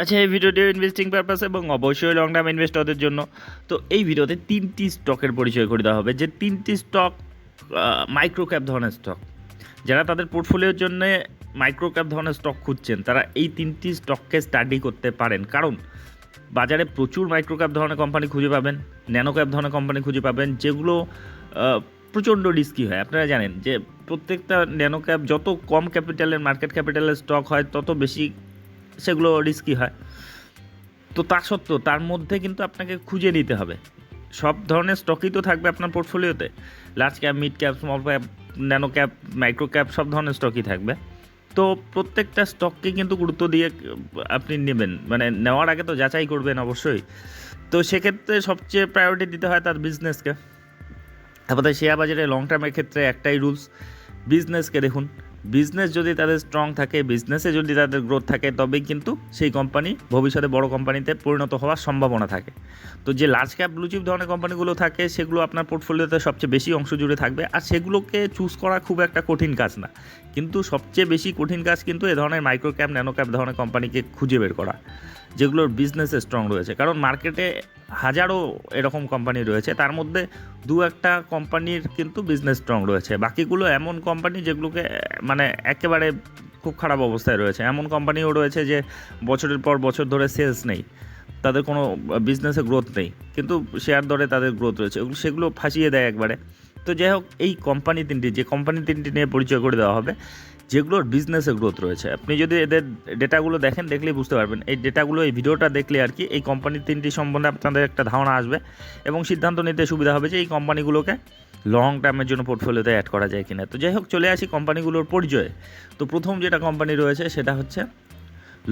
আচ্ছা এই ভিডিওটি ইনভেস্টিং পারপাস এবং অবশ্যই লং টার্ম ইনভেস্টরদের জন্য। তো এই ভিডিওতে তিনটি স্টকের পরিচয় করে দেওয়া হবে। যে তিনটি স্টক মাইক্রো ক্যাপ ধরনের স্টক যারা তাদের পোর্টফোলিওর জন্য মাইক্রো ক্যাপ ধরনের স্টক খুঁজছেন, তারা এই তিনটি স্টককে স্টাডি করতে পারেন। কারণ বাজারে প্রচুর মাইক্রো ক্যাপ ধরনের কোম্পানি খুঁজে পাবেন ন্যানো ক্যাপ ধরনের কোম্পানি খুঁজে পাবেন, যেগুলো প্রচণ্ড রিস্কি হয়। আপনারা জানেন যে প্রত্যেকটা ন্যানো ক্যাপ যত কম ক্যাপিটালের মার্কেট ক্যাপিটালের স্টক হয়, তত বেশি সেগুলো রিস্কি হয়। তো তা সত্ত্বেও তার মধ্যে কিন্তু আপনাকে খুঁজে নিতে হবে। সব ধরনের স্টকই তো থাকবে আপনার পোর্টফোলিওতে large cap mid cap small cap nano cap micro cap সব ধরনের স্টকই থাকবে। তো প্রত্যেকটা স্টককে কিন্তু গুরুত্ব দিয়ে আপনি নেবেন। মানে নেওয়ার আগে তো যাচাই করবেন অবশ্যই। তো সেক্ষেত্রে সবচেয়ে প্রায়োরিটি দিতে হয় তার বিজনেসকে আপাতত শেয়ার বাজারে লং টার্মের ক্ষেত্রে একটাই রুলস বিজনেসকে দেখুন। বিজনেস যদি তাদের স্ট্রং থাকে বিজনেসে যদি তাদের গ্রোথ থাকে, তবেই কিন্তু সেই কোম্পানি ভবিষ্যতে বড় কোম্পানিতে পরিণত হওয়ার সম্ভাবনা থাকে। তো যে লার্জ ক্যাপ ব্লুচিপ ধরনের কোম্পানিগুলো থাকে, সেগুলো আপনার পোর্টফোলিওতে সবচেয়ে বেশি অংশ জুড়ে থাকবে। আর সেগুলোকে চুজ করা খুব একটা কঠিন কাজ না। কিন্তু সবচেয়ে বেশি কঠিন কাজ কিন্তু এ ধরনের মাইক্রো ক্যাপ ন্যানো ক্যাপ ধরনের কোম্পানিকে খুঁজে বের করা। যেগুলোর বিজনেসে স্ট্রং রয়েছে। কারণ মার্কেটে হাজারো এরকম কোম্পানি রয়েছে, তার মধ্যে দু একটা কোম্পানির কিন্তু বিজনেস স্ট্রং রয়েছে। বাকিগুলো এমন কোম্পানি যেগুলোকে মানে একেবারে খুব খারাপ অবস্থায় রয়েছে। এমন কোম্পানিও রয়েছে যে বছরের পর বছর ধরে সেলস নেই, তাদের কোনো বিজনেসে গ্রোথ নেই, কিন্তু শেয়ার দরে তাদের গ্রোথ রয়েছে। ওগুলো, সেগুলো ফাঁসিয়ে দেয় একবারে। তো যাই হোক, এই কোম্পানি তিনটি, যে কোম্পানি তিনটি নিয়ে পরিচয় করে দেওয়া হবে যেগুলোর বিজনেসে গ্রোথ রয়েছে। আপনি যদি এদের ডেটাগুলো দেখেন, দেখলেই বুঝতে পারবেন। এই ডেটাগুলো এই ভিডিওটা দেখলে আর কি এই কোম্পানির তিনটি সম্বন্ধে আপনাদের একটা ধারণা আসবে এবং সিদ্ধান্ত নিতে সুবিধা হবে যে এই কোম্পানিগুলোকে লং টার্মের জন্য পোর্টফোলিওতে অ্যাড করা যায় কিনা। তো যাই হোক, চলে আসি কোম্পানিগুলোর পরিচয়ে। তো প্রথম যেটা কোম্পানি রয়েছে, সেটা হচ্ছে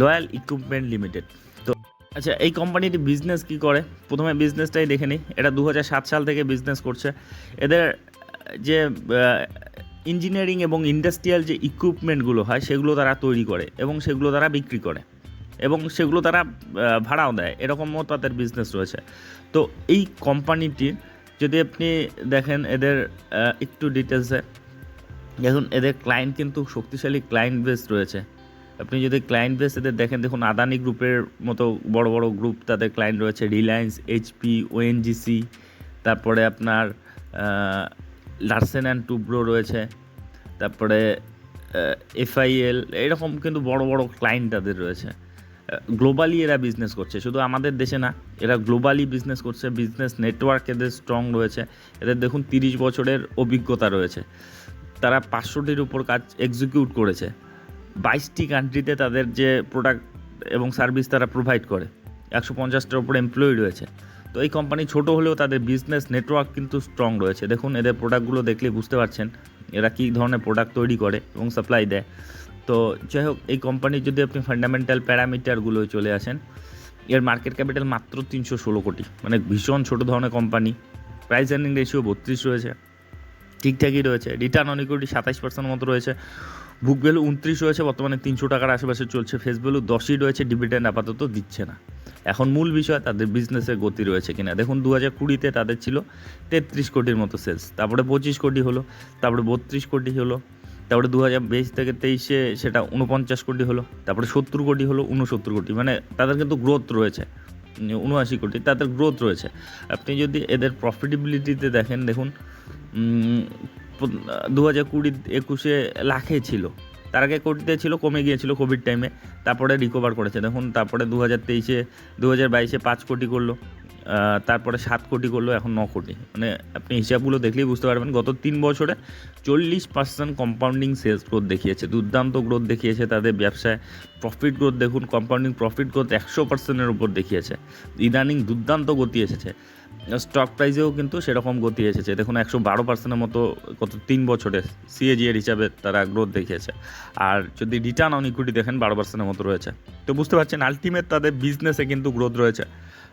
লয়াল ইকুইপমেন্ট লিমিটেড তো আচ্ছা এই কোম্পানিটি বিজনেস কি করে? প্রথমে বিজনেসটাই দেখে নিই। এটা দু হাজার সাত সাল থেকে বিজনেস করছে। এদের যে ইঞ্জিনিয়ারিং এবং ইন্ডাস্ট্রিয়াল যে ইকুইপমেন্টগুলো হয়, সেগুলো তারা তৈরি করে এবং সেগুলো তারা বিক্রি করে এবং সেগুলো তারা ভাড়াও দেয়। এরকমও তাদের বিজনেস রয়েছে। তো এই কোম্পানিটির যদি আপনি দেখেন, এদের একটু ডিটেলসে দেখুন, এদের ক্লায়েন্ট কিন্তু শক্তিশালী ক্লায়েন্ট বেস রয়েছে। আপনি যদি ক্লায়েন্ট বেস এদের দেখেন, দেখুন আদানি গ্রুপের মতো বড় বড় গ্রুপ তাদের ক্লায়েন্ট রয়েছে। রিলায়েন্স এইচপি ওএনজিসি তারপরে আপনার লার্সেন অ্যান্ড টুব্রো রয়েছে, তারপরে এফআইএল এরকম কিন্তু বড় বড় ক্লায়েন্ট তাদের রয়েছে। গ্লোবালি এরা বিজনেস করছে, শুধু আমাদের দেশে না, এরা গ্লোবালি বিজনেস করছে বিজনেস নেটওয়ার্ক এদের স্ট্রং রয়েছে। এদের দেখুন তিরিশ বছরের অভিজ্ঞতা রয়েছে। তারা পাঁচশোটির উপর কাজ এক্সিকিউট করেছে। বাইশটি কান্ট্রিতে তাদের যে প্রোডাক্ট এবং সার্ভিস তারা প্রোভাইড করে। একশো পঞ্চাশটার উপর এমপ্লয়ি রয়েছে। তো এই কোম্পানি ছোট হলেও তাদের বিজনেস নেটওয়ার্ক কিন্তু স্ট্রং রয়েছে। দেখুন, এদের প্রোডাক্টগুলো দেখলে বুঝতে পারছেন এরা কী ধরনের প্রোডাক্ট তৈরি করে এবং সাপ্লাই দেয়। তো যাই হোক, এই কোম্পানির যদি আপনি ফান্ডামেন্টাল প্যারামিটারগুলো চলে আসেন, এর মার্কেট ক্যাপিটাল মাত্র তিনশো ষোলো কোটি। মানে ভীষণ ছোট ধরনের কোম্পানি প্রাইস আর্নিং রেশিও বত্রিশ রয়েছে। ঠিকঠাকই রয়েছে। রিটার্ন অন সাতাইশ পার্সেন্ট মতো রয়েছে। বুক ভ্যালু উনত্রিশ রয়েছে, বর্তমানে তিনশো টাকার আশেপাশে চলছে ফেস ভ্যালু দশই রয়েছে ডিভিডেন্ড আপাতত দিচ্ছে না। এখন মূল বিষয় তাদের বিজনেসের গতি রয়েছে কিনা। দেখুন দু হাজার কুড়িতে তাদের ছিল তেত্রিশ কোটির মতো সেলস তারপরে পঁচিশ কোটি হলো, তারপরে বত্রিশ কোটি হলো, তারপরে দু হাজার বাইশ থেকে তেইশে সেটা উনপঞ্চাশ কোটি হলো, তারপরে সত্তর কোটি হলো উনসত্তর কোটি। মানে তাদের কিন্তু গ্রোথ রয়েছে উনআশি কোটি, তাদের গ্রোথ রয়েছে। আপনি যদি এদের প্রফিটেবিলিটিতে দেখেন, দেখুন দু হাজার কুড়ি একুশে লাখে ছিল। তার আগে কোটিতে ছিল, কমে গিয়েছিল কোভিড টাইমে তারপরে রিকভার করেছে। দেখুন, তারপরে দু হাজার তেইশে দু হাজার বাইশে পাঁচ কোটি করল। তারপরে সাত কোটি করল, এখন ন কোটি। মানে আপনি হিসাবগুলো দেখলেই বুঝতে পারবেন, গত তিন বছরে চল্লিশ পার্সেন্ট কম্পাউন্ডিং সেলস গ্রোথ দেখিয়েছে, দুর্দান্ত গ্রোথ দেখিয়েছে তাদের ব্যবসায়। প্রফিট গ্রোথ দেখুন কম্পাউন্ডিং প্রফিট গ্রোথ একশো পার্সেন্টের উপর দেখিয়েছে। ইদানিং দুর্দান্ত গতি এসেছে। স্টক প্রাইসেও কিন্তু সেরকম গতি এসেছে। দেখুন, একশো বারো পার্সেন্টের মতো গত তিন বছরে সিএজিএর হিসাবে তারা গ্রোথ দেখিয়েছে। আর যদি রিটার্ন অন ইকুইটি দেখেন, বারো পার্সেন্টের মতো রয়েছে। তো বুঝতে পারছেন আলটিমেট তাদের বিজনেসে কিন্তু গ্রোথ রয়েছে।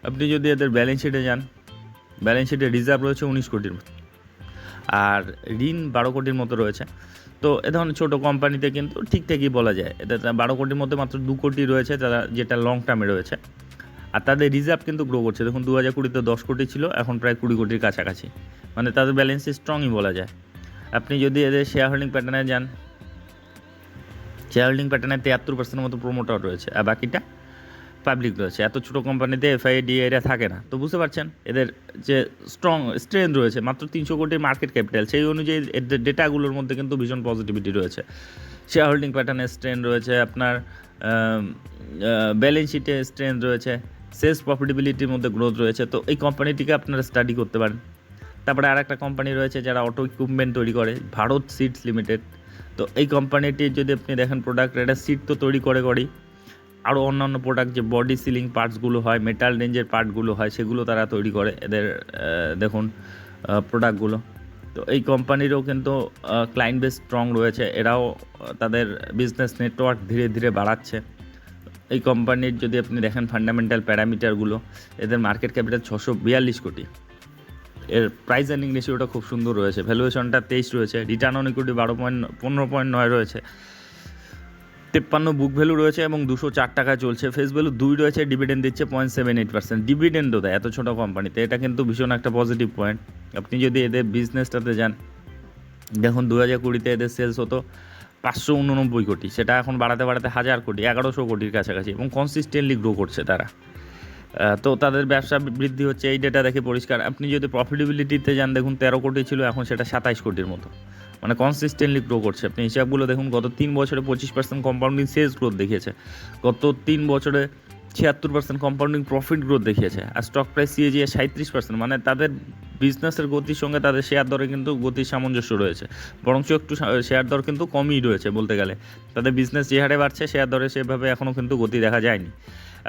আপনি যদি এদের ব্যালেন্স শিটে যান ব্যালেন্স শিটে রিজার্ভ রয়েছে উনিশ কোটির আর ঋণ বারো কোটির মতো রয়েছে। তো এ ধরনের ছোটো কোম্পানিতে কিন্তু ঠিকঠাকই বলা যায়, এদের বারো কোটির মধ্যে মাত্র দু কোটি রয়েছে, তারা যেটা লং টার্মে রয়েছে। আর তাদের রিজার্ভ কিন্তু গ্রো করছে। দেখুন, দু হাজার কুড়িতে দশ কোটি ছিল, এখন প্রায় কুড়ি কোটির কাছাকাছি। মানে তাদের ব্যালেন্স স্ট্রংই বলা যায়। আপনি যদি এদের শেয়ার হোল্ডিং প্যাটার্নে যান শেয়ার হোল্ডিং প্যাটার্নে তিয়াত্তর পার্সেন্টের মতো প্রোমোটার রয়েছে। আর বাকিটা পাবলিক রয়েছে। এত ছোটো কোম্পানিতে এফআই ডিএ এরা থাকে না। তো বুঝতে পারছেন? এদের যে স্ট্রং স্ট্রেংথ রয়েছে, মাত্র তিনশো কোটির মার্কেট ক্যাপিটাল সেই অনুযায়ী এদের ডেটাগুলোর মধ্যে কিন্তু ভীষণ পজিটিভিটি রয়েছে। শেয়ার হোল্ডিং প্যাটার্নের স্ট্রেংথ রয়েছে, আপনার ব্যালেন্স শিটে স্ট্রেংথ রয়েছে সেলস প্রফিটেবিলিটির মধ্যে গ্রোথ রয়েছে। তো এই কোম্পানিটিকে আপনারা স্টাডি করতে পারেন। তারপরে আর একটা কোম্পানি রয়েছে যারা অটো ইকুইপমেন্ট তৈরি করে ভারত সিডস লিমিটেড তো এই কোম্পানিটির যদি আপনি দেখেন প্রোডাক্ট এটা সিট তো তৈরি করে করেই। আরও অন্যান্য প্রোডাক্ট যে বডি সিলিং পার্টসগুলো হয় মেটাল রেঞ্জের পার্টগুলো হয়, সেগুলো তারা তৈরি করে এদের দেখুন প্রোডাক্টগুলো তো এই কোম্পানিরও কিন্তু ক্লায়েন্ট বেস স্ট্রং রয়েছে। এরাও তাদের বিজনেস নেটওয়ার্ক ধীরে ধীরে বাড়াচ্ছে। এই কোম্পানির যদি আপনি দেখেন ফান্ডামেন্টাল প্যারামিটারগুলো এদের মার্কেট ক্যাপিটাল ছশো বিয়াল্লিশ কোটি। এর প্রাইস আর্নিং রেশিওটা খুব সুন্দর রয়েছে। ভ্যালুয়েশনটা তেইশ রয়েছে। রিটার্ন অন ইকুইটি বারো পয়েন্ট পনেরো পয়েন্ট নয় রয়েছে। তেপ্পান্ন বুক ভ্যালু রয়েছে এবং দুশো চার টাকা চলছে। ফেস ভ্যালু দুই রয়েছে ডিভিডেন্ড দিচ্ছে পয়েন্ট সেভেন এইট পার্সেন্ট ডিভিডেন্ডও দেয়, এত ছোটো কোম্পানিতে এটা কিন্তু ভীষণ একটা পজিটিভ পয়েন্ট আপনি যদি এদের বিজনেসটাতে যান, দেখুন দু হাজার কুড়িতে এদের সেলস হতো পাঁচশো উননব্বই কোটি। সেটা এখন বাড়াতে বাড়াতে হাজার কোটি, এগারোশো কোটির কাছাকাছি এবং কনসিস্টেন্টলি গ্রো করছে তারা। তো তাদের ব্যবসা বৃদ্ধি হচ্ছে, এই ডেটা দেখে পরিষ্কার। আপনি যদি প্রফিটেবিলিটিতে যান, দেখুন, তেরো কোটি ছিল, এখন সেটা সাতাইশ কোটির মতো। মানে কনসিস্টেন্টলি গ্রো করছে। আপনি হিসাবগুলো দেখুন, গত তিন বছরে পঁচিশ পার্সেন্ট কম্পাউন্ডিং সেলস গ্রোথ দেখিয়েছে। গত তিন বছরে ছিয়াত্তর পার্সেন্ট কম্পাউন্ডিং প্রফিট গ্রোথ দেখিয়েছে। আর স্টক প্রাইস সিএজি সাঁত্রিশ পার্সেন্ট মানে তাদের বিজনেসের গতির সঙ্গে তাদের শেয়ার দরে কিন্তু গতির সামঞ্জস্য রয়েছে। বরঞ্চ একটু শেয়ার দর কিন্তু কমই রয়েছে বলতে গেলে। তাদের বিজনেস যে হারে বাড়ছে শেয়ার দরে সেভাবে এখনও কিন্তু গতি দেখা যায়নি।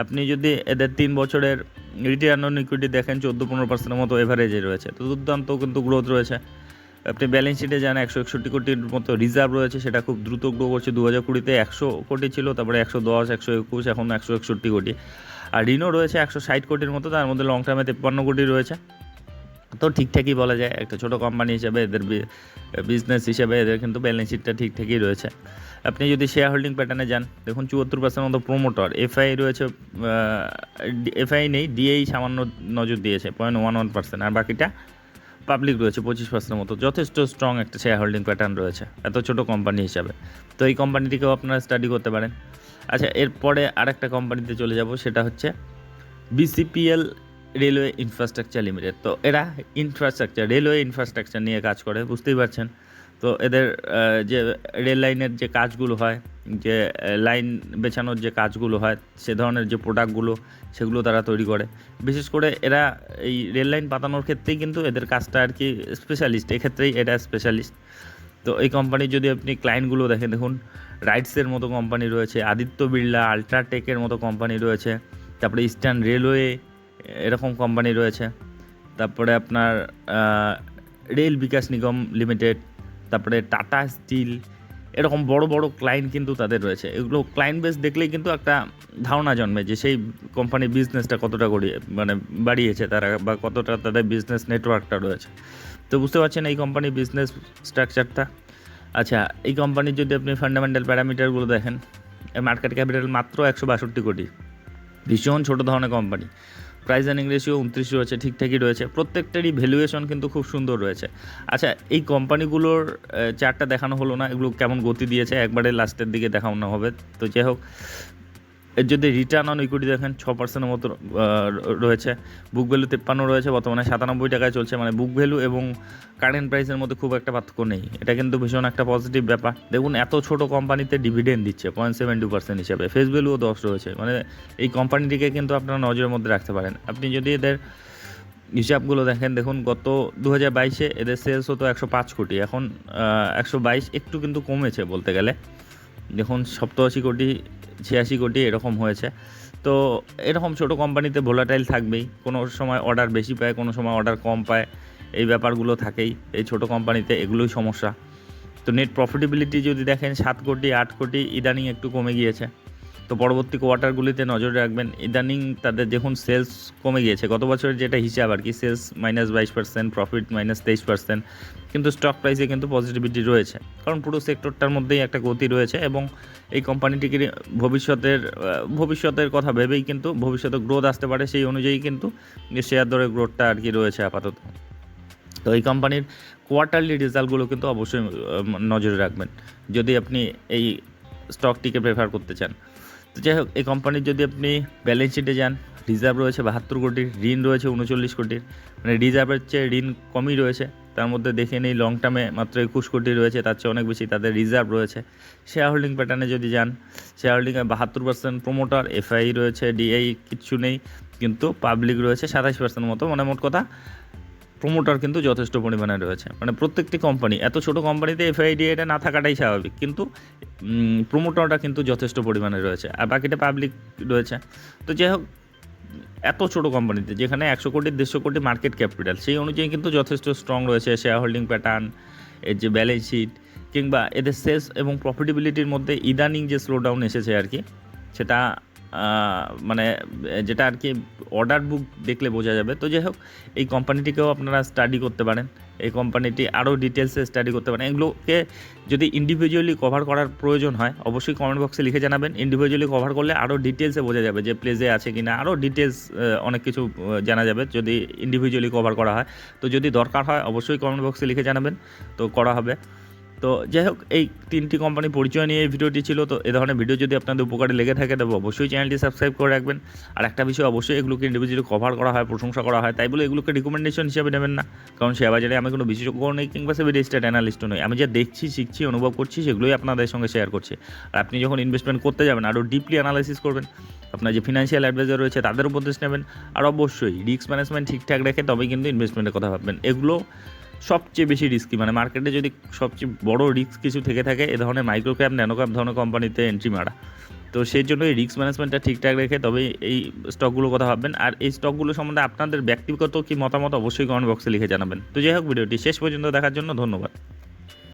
আপনি যদি এদের তিন বছরের রিটার্ন অন ইকুইটি দেখেন চোদ্দ পনেরো পার্সেন্টের মতো এভারেজে রয়েছে। তো দুর্দান্ত কিন্তু গ্রোথ রয়েছে। আপনি ব্যালেন্স শিটে যান একশো একষট্টি কোটির মতো রিজার্ভ রয়েছে, সেটা খুব দ্রুত গ্রো করছে। দু হাজার কুড়িতে একশো কোটি ছিল, তারপরে একশো দশ, একশো একুশ, এখন একশো একষট্টি কোটি। আর ঋণও রয়েছে একশো ষাট কোটির মতো, তার মধ্যে লং টার্মে তেপ্পান্ন কোটি রয়েছে। তো ঠিকঠাকই বলা যায়। একটা ছোটো কোম্পানি হিসেবে এদের বিজনেস হিসেবে এদের কিন্তু ব্যালেন্স শিটটা ঠিকঠাকই রয়েছে। আপনি যদি শেয়ার হোল্ডিং প্যাটার্নে যান, দেখুন চুয়াত্তর পার্সেন্ট মতো প্রোমোটর এফআই রয়েছে এফআই নেই ডিএই সামান্য নজর দিয়েছে পয়েন্ট ওয়ান ওয়ান পার্সেন্ট আর বাকিটা পাবলিক রয়েছে, পঁচিশ পার্সেন্টের মতো। যথেষ্ট স্ট্রং একটা শেয়ার হোল্ডিং প্যাটার্ন রয়েছে, এত ছোটো কোম্পানি হিসাবে। তো এই কোম্পানিটিকেও আপনারা স্টাডি করতে পারেন। আচ্ছা এরপরে আরেকটা কোম্পানিতে চলে যাব, সেটা হচ্ছে বিসিপিএল রেলওয়ে ইনফ্রাস্ট্রাকচার লিমিটেড তো এরা ইনফ্রাস্ট্রাকচার রেলওয়ে ইনফ্রাস্ট্রাকচার নিয়ে কাজ করে, বুঝতেই পারছেন? তো এদের যে রেল লাইনের যে কাজগুলো হয়, যে লাইন বেছানোর যে কাজগুলো হয়, সে ধরনের যে প্রোডাক্টগুলো, সেগুলো তারা তৈরি করে। বিশেষ করে এরা এই রেল লাইন পাতানোর ক্ষেত্রেই কিন্তু এদের কাজটা আর কি স্পেশালিস্ট এক্ষেত্রেই এটা স্পেশালিস্ট তো এই কোম্পানির যদি আপনি ক্লায়েন্টগুলো দেখেন, দেখুন রাইটসের মতো কোম্পানি রয়েছে আদিত্য বিড়লা আলট্রাটেকের মতো কোম্পানি রয়েছে, তারপরে ইস্টার্ন রেলওয়ে এরকম কোম্পানি রয়েছে। তারপরে আপনার রেল বিকাশ নিগম লিমিটেড তারপরে টাটা স্টিল, এরকম বড় বড় ক্লায়েন্ট কিন্তু তাদের রয়েছে। এগুলো ক্লায়েন্ট বেস দেখলেই কিন্তু একটা ধারণা জন্মে যে সেই কোম্পানির বিজনেসটা কতটা গড়িয়ে মানে বাড়িয়েছে তারা বা কতটা তাদের বিজনেস নেটওয়ার্কটা রয়েছে। তো বুঝতে পারছেন এই কোম্পানির বিজনেস স্ট্রাকচারটা আচ্ছা এই কোম্পানির যদি আপনি ফান্ডামেন্টাল প্যারামিটারগুলো দেখেন মার্কেট ক্যাপিটাল মাত্র একশো বাষট্টি কোটি। ভীষণ ছোটো ধরনের কোম্পানি প্রাইস অ্যান্ড রেশিও উনত্রিশ রয়েছে ঠিকঠাকই রয়েছে। প্রত্যেকটারই ভ্যালুয়েশন কিন্তু খুব সুন্দর রয়েছে। আচ্ছা এই কোম্পানিগুলোর চারটা দেখানো হলো না, এগুলো কেমন গতি দিয়েছে? একবারে লাস্টের দিকে দেখানো হবে। তো যাই হোক এর যদি রিটার্ন অন ইকুইটি দেখেন, ছ পার্সেন্টের মতো রয়েছে। বুক ভ্যালু তেপ্পান্ন রয়েছে, বর্তমানে সাতানব্বই টাকায় চলছে। মানে বুক ভ্যালু এবং কারেন্ট প্রাইসের মধ্যে খুব একটা পার্থক্য নেই। এটা কিন্তু ভীষণ একটা পজিটিভ ব্যাপার। দেখুন, এত ছোট কোম্পানিতে ডিভিডেন্ড দিচ্ছে পয়েন্ট সেভেন টু পার্সেন্ট হিসাবে। ফেস ভ্যালুও দশ রয়েছে। মানে এই কোম্পানিটিকে কিন্তু আপনারা নজরের মধ্যে রাখতে পারেন। আপনি যদি এদের হিসাবগুলো দেখেন, দেখুন, গত দু হাজার বাইশে এদের সেলস হতো একশো পাঁচ কোটি। এখন একশো বাইশ একটু কিন্তু কমেছে বলতে গেলে। দেখুন সপ্তাশি কোটি ছিয়াশি কোটি এরকম হয়েছে। তো এরকম ছোট কোম্পানিতে ভোলাটাইল থাকবেই। কোনো সময় অর্ডার বেশি পায়, কোনো সময় অর্ডার কম পায়। এই ব্যাপারগুলো থাকেই, এই ছোট কোম্পানিতে এগুলোই সমস্যা। তো নেট প্রফিটেবিলিটি যদি দেখেন, সাত কোটি, আট কোটি, ইদানিং একটু কমে গিয়েছে। তো পরবর্তী কোয়ার্টারগুলিতে নজর রাখবেন, ইদানিং তাদের দেখুন সেলস কমে গিয়েছে। গত বছরের যেটা হিসাব আর কি, সেলস মাইনাস বাইশ পার্সেন্ট, প্রফিট মাইনাস তেইশ পার্সেন্ট, কিন্তু স্টক প্রাইসে কিন্তু পজিটিভিটি রয়েছে। কারণ পুরো সেক্টরটার মধ্যেই একটা গতি রয়েছে এবং এই কোম্পানিটিকে ভবিষ্যতের ভবিষ্যতের কথা ভেবেই কিন্তু ভবিষ্যতে গ্রোথ আসতে পারে, সেই অনুযায়ী কিন্তু শেয়ার দরের গ্রোথটা আর কি রয়েছে আপাতত। তো এই কোম্পানির কোয়ার্টারলি রেজাল্টগুলো কিন্তু অবশ্যই নজরে রাখবেন। যদি আপনি এই স্টকটিকে প্রেফার করতে চান। তো যাই হোক, এই কোম্পানির যদি আপনি ব্যালেন্স শিটে যান রিজার্ভ রয়েছে বাহাত্তর কোটির, ঋণ রয়েছে উনচল্লিশ কোটির মানে রিজার্ভের চেয়ে ঋণ কমই রয়েছে। তার মধ্যে দেখে নিই লং টার্মে মাত্র একুশ কোটি রয়েছে, তার চেয়ে অনেক বেশি তাদের রিজার্ভ রয়েছে। শেয়ার হোল্ডিং প্যাটার্নে যদি যান শেয়ার হোল্ডিংয়ে বাহাত্তর পার্সেন্ট প্রোমোটার এফআই রয়েছে ডিআই কিচ্ছু নেই, কিন্তু পাবলিক রয়েছে সাতাশ পার্সেন্ট মতো মানে মোট কথা প্রোমোটার কিন্তু যথেষ্ট পরিমাণে রয়েছে। মানে প্রত্যেকটি কোম্পানি এত ছোট কোম্পানিতে এফআইডি এটা না থাকাটাই স্বাভাবিক। কিন্তু প্রোমোটারটা কিন্তু যথেষ্ট পরিমাণে রয়েছে। আর বাকিটা পাবলিক রয়েছে। তো যাই হোক, এত ছোট কোম্পানিতে যেখানে একশো কোটি, দেড়শো কোটি মার্কেট ক্যাপিটাল সেই অনুযায়ী কিন্তু যথেষ্ট স্ট্রং রয়েছে শেয়ার হোল্ডিং প্যাটার্ন এর যে ব্যালেন্স শিট কিংবা এদের সেলস এবং প্রফিটেবিলিটির মধ্যে ইদানিং যে স্লোডাউন এসেছে আর কি, সেটা মানে যেটা আর কি অর্ডার বুক দেখলে বোঝা যাবে। তো যাই হোক, এই কোম্পানিটিকেও আপনারা স্টাডি করতে পারেন। এই কোম্পানিটি আরও ডিটেলসে স্টাডি করতে পারেন। এগুলোকে যদি ইন্ডিভিজুয়ালি কভার করার প্রয়োজন হয়, অবশ্যই কমেন্ট বক্সে লিখে জানাবেন। ইন্ডিভিজুয়ালি কভার করলে আরও ডিটেলসে বোঝা যাবে যে প্লেসে আছে কি না আরও ডিটেলস অনেক কিছু জানা যাবে যদি ইন্ডিভিজুয়ালি কভার করা হয়। তো যদি দরকার হয়, অবশ্যই কমেন্ট বক্সে লিখে জানাবেন। তো করা হবে। তো যাই হোক, এই তিনটি কোম্পানি পরিচয় নিয়ে এই ভিডিওটি ছিল। তো এ ধরনের ভিডিও যদি আপনাদের উপকারে লেগে থাকে, তবে অবশ্যই চ্যানেলটি সাবস্ক্রাইব করে রাখবেন। আর একটা বিষয় অবশ্যই এগুলোকে ইন্ডিভিজুয়ালি কভার করা হয়, প্রশংসা করা হয়। তাই বলে এগুলোকে রিকমেন্ডেশন হিসেবে নেবেন না। কারণ শেয়ার বাজারে আমি কোনো বিশেষজ্ঞ নেই কিংবা সেভি রেজিস্টার্ড অ্যানালিস্টও নই। আমি যা দেখছি, শিখছি, অনুভব করছি, সেগুলোই আপনাদের সঙ্গে শেয়ার করছি। আর আপনি যখন ইনভেস্টমেন্ট করতে যাবেন, আরও ডিপলি অ্যানালাইসিস করবেন, আপনার যে ফিনান্সিয়াল অ্যাডভাইজার রয়েছে, তাদের উপদেশ নেবেন। আর অবশ্যই রিস্ক ম্যানেজমেন্ট ঠিকঠাক রেখে তবেই কিন্তু ইনভেস্টমেন্টের কথা ভাববেন। এগুলো সবচেয়ে বেশি রিস্কি মানে মার্কেটে যদি সবচেয়ে বড় রিস্ক কিছু থেকে থাকে, এ ধরনের মাইক্রো ক্যাপ ন্যানো ক্যাপ ধরনের কোম্পানিতে এন্ট্রি মারা। তো সেই জন্য এই রিস্ক ম্যানেজমেন্টটা ঠিকঠাক রেখে তবে এই স্টকগুলোর কথা ভাববেন। আর এই স্টকগুলো সম্বন্ধে আপনাদের ব্যক্তিগত কি মতামত অবশ্যই কমেন্ট বক্সে লিখে জানাবেন। তো যাই হোক, ভিডিওটি শেষ পর্যন্ত দেখার জন্য ধন্যবাদ।